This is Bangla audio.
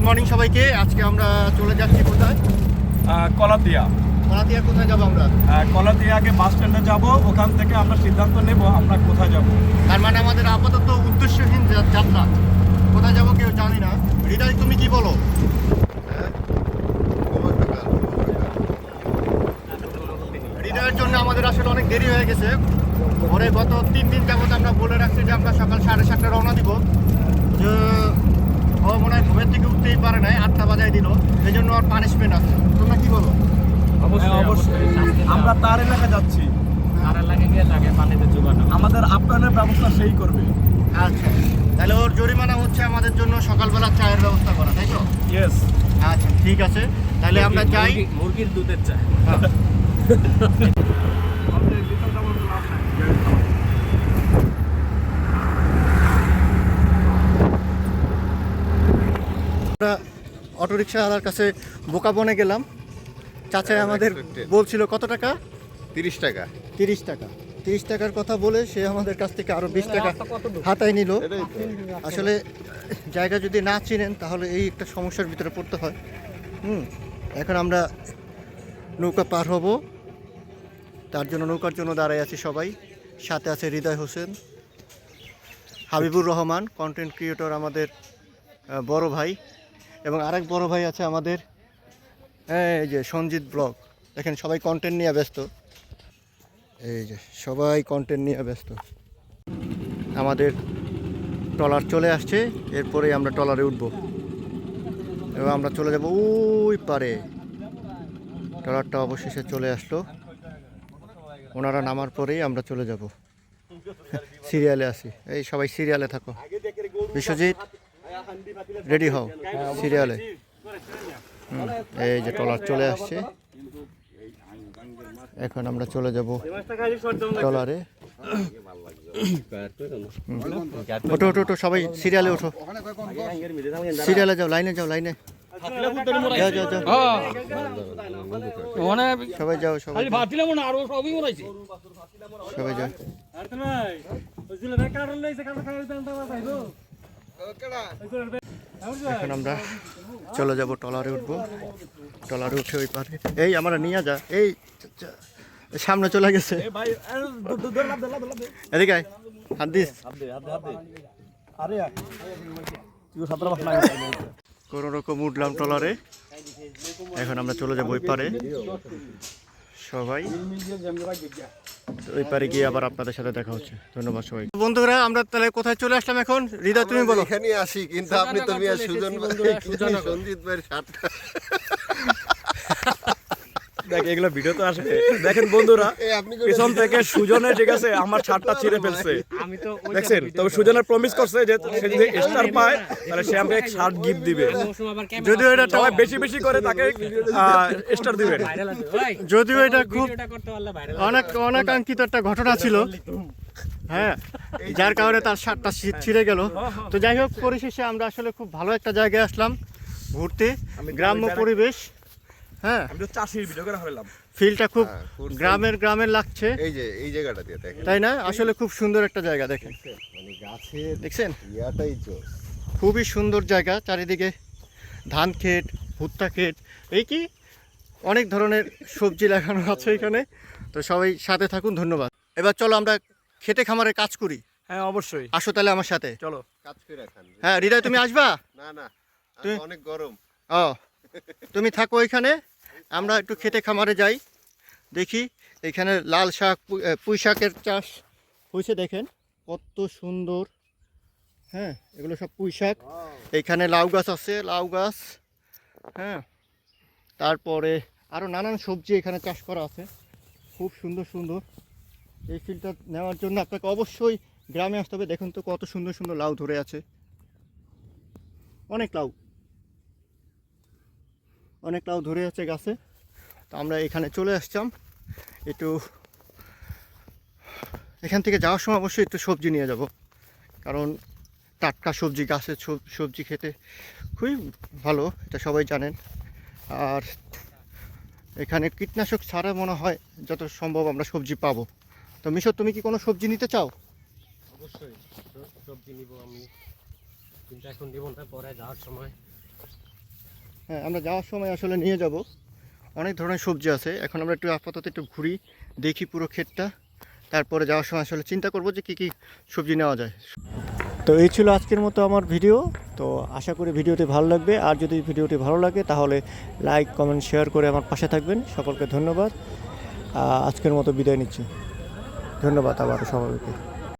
গুড মর্নিং সবাইকে। আজকে আমরা চলে যাচ্ছি কোথায়? কলাতিয়া। কলাতিয়া কোথায় যাব আমরা? কলাতিয়া আগে বাস স্ট্যান্ডে যাব। ওখান থেকে আমরা সিদ্ধান্ত নেব আমরা কোথায় যাব। তার মানে আমাদের আপাতত উদ্দেশ্যহীন যাত্রা। কোথায় যাব কেউ জানি না। হৃদয় তুমি কি বলো? হৃদয়ের জন্য আমাদের আসলে অনেক দেরি হয়ে গেছে। পরে গত তিন দিন যাবত আমরা বলে রাখছি যে আমরা সকাল সাড়ে সাতটা রওনা দিব। যে ও মনে হয় ঘুমের থেকে উঠতেই পারে নাই আটটা বাজায় দিল। এই জন্য আর পানিশমেন্ট আছে। তোমরা কি বলো? হ্যাঁ, অবশ্যই। আমরা তার এলাকা যাচ্ছি। তারা লাগে গিয়ে লাগে পানিতে চুবানো। আমাদের আপ্যায়নের ব্যবস্থা সেই করবে। আচ্ছা। তাহলে ওর জরিমানা হচ্ছে আমাদের জন্য সকালবেলা চায়ের ব্যবস্থা করা তাই তো? ইয়েস আচ্ছা ঠিক আছে। তাহলে আমরা যাই। মুরগির দুধের চা। অটোরিক্সাওয়ালার কাছে বোকা বনে গেলাম। চাচাই আমাদের বলছিল কত টাকা? তিরিশ টাকা। তিরিশ টাকা। তিরিশ টাকার কথা বলে সে আমাদের কাছ থেকে আরও বিশ টাকা হাতায় নিল। আসলে জায়গা যদি না চিনেন তাহলে এই একটা সমস্যার ভিতরে পড়তে হয়। হুম এখন আমরা নৌকা পার হব। তার জন্য নৌকার জন্য দাঁড়াই আছি সবাই। সাথে আছে হৃদয় হোসেন হাবিবুর রহমান কন্টেন্ট ক্রিয়েটর আমাদের বড় ভাই। এবং আরেক বড় ভাই আছে আমাদের। এই যে সঞ্জিত ব্লগ। দেখেন, সবাই কন্টেন্ট নিয়ে ব্যস্ত। এই যে সবাই কন্টেন্ট নিয়ে ব্যস্ত। আমাদের ট্রলার চলে আসছে এরপরেই আমরা ট্রলারে উঠবো। এবং আমরা চলে যাব ওই পারে। ট্রলারটা অবশেষে চলে আসলো। ওনারা নামার পরেই আমরা চলে যাব। সিরিয়ালে আসি। এই সবাই সিরিয়ালে থাকো। বিশ্বজিৎ রেডি হও। সিরিয়ালে। হুম, এই যে ট্রলার চলে আসছে। এখন আমরা চলে যাব ট্রলারে। ওঠো ওঠো ওঠো সবাই সিরিয়ালে ওঠো। সিরিয়ালে যাও লাইনে যাও লাইনে। যাও যাও যাও। মানে সবাই যাও সবাই সবাই যাও। এখন আমরা চলে যাব টলারে উঠবো। টলারে উঠে ওই পারে। এই আমরা নিয়ে যা। এই সামনে চলে গেছে। এদিকে আয়, হাত দিস। আরে তুই সাতটা বাস না। কোনো রকম উঠলাম টলারে। এখন আমরা চলে যাব ওই পারে। সবাই। ওই পারে গিয়ে আবার আপনাদের সাথে দেখা হচ্ছে। ধন্যবাদ সবাই বন্ধুরা আমরা তাহলে কোথায় চলে আসলাম এখন? হৃদয় তুমি বলো। এখানে আসি কিন্তু আপনি তো সুজন ভাই সঞ্জিত ভাইয়ের শার্টটা দেখ এগুলো ভিডিও তো আসে দেখেন বন্ধুরা পেছন থেকে সুজনের ঠিক আছে আমার ছাদটা ছিঁড়ে ফেলছে। আমি তো দেখছেন? তবে সুজনের প্রমিস করছে যে সে যদি স্টার পায় তাহলে সে আমাকে শার্ট গিফট দিবে। যদিও এটা সবাই বেশি বেশি করে তাকে স্টার দিবেন যদিও এটা খুব ভিডিওটা করতে পারলে ভাইরাল অনেক অনাকাঙ্ক্ষিত একটা ঘটনা ছিল। হ্যাঁ যার কারণে তার শার্টটা ছিঁড়ে গেল। তো যাই হোক পরিশেষে আমরা আসলে খুব ভালো একটা জায়গায় আসলাম ঘুরতে। গ্রাম্য পরিবেশ। হ্যাঁ। আমি তো চাষির ভিডিও করে হলাম ফিলটা খুব হ্যাঁ, গ্রামের গ্রামের লাগছে। এই যে এই জায়গাটা দিয়ে দেখেন। তাই না? আসলে খুব সুন্দর একটা জায়গা দেখেন। মানে গাছের দেখছেন? ইয়াটাই জোস খুবই সুন্দর জায়গা চারিদিকে ধান ক্ষেত ভুট্টা ক্ষেত। এই কি? অনেক ধরনের সবজি লাগানো আছে এখানে। তো সবাই সাথে থাকুন ধন্যবাদ। এবার চলো আমরা খেতে খামারে কাজ করি। হ্যাঁ অবশ্যই। আসো তাহলে আমার সাথে। চলো। কাজ করে খান। হ্যাঁ হৃদয় তুমি আসবা? না না তুই- অনেক গরম। ও তুমি থাকো এখানে। আমরা একটু খেতে খামারে যাই। দেখি এখানে লাল শাক পুঁই শাকের চাষ হয়েছে দেখেন। কত সুন্দর। হ্যাঁ এগুলো সব পুঁই শাক। এখানে লাউ গাছ আছে লাউ গাছ। হ্যাঁ তারপরে আরও নানান সবজি এখানে চাষ করা আছে। খুব সুন্দর সুন্দর। এই ফিল্ডটা নেওয়ার জন্য আপনাকে অবশ্যই গ্রামে আসতে হবে। দেখুন তো কত সুন্দর সুন্দর লাউ ধরে আছে। অনেক লাউ। অনেক লাউ ধরে আছে গাছে। তো আমরা এখানে চলে আসলাম একটু এখান থেকে যাওয়ার সময় অবশ্যই একটু সবজি নিয়ে যাব। কারণ টাটকা সবজি, গাছের সব- সবজি খেতে খুবই ভালো, এটা সবাই জানেন। আর এখানে কীটনাশক ছাড়া মনে হয় যত সম্ভব আমরা সবজি পাবো। তো মিশর, তুমি কি কোনো সবজি নিতে চাও? অবশ্যই, সবজি নিব আমি। কিন্তু এখন নিব না, পরে যাওয়ার সময়। হ্যাঁ আমরা যাওয়ার সময় আসলে নিয়ে যাব। অনেক ধরনের সবজি আছে। এখন আমরা একটু আপাতত একটু ঘুরি, দেখি পুরো ক্ষেতটা। তারপরে যাওয়ার সময় আসলে চিন্তা করব যে কী কী সবজি নেওয়া যায়। তো এই ছিল আজকের মতো আমার ভিডিও। তো আশা করি ভিডিওটি ভালো লাগবে। আর যদি ভিডিওটি ভালো লাগে, তাহলে লাইক কমেন্ট শেয়ার করে আমার পাশে থাকবেন। সকলকে ধন্যবাদ। আজকের মতো বিদায় নিচ্ছি। ধন্যবাদ আবার সবাইকে।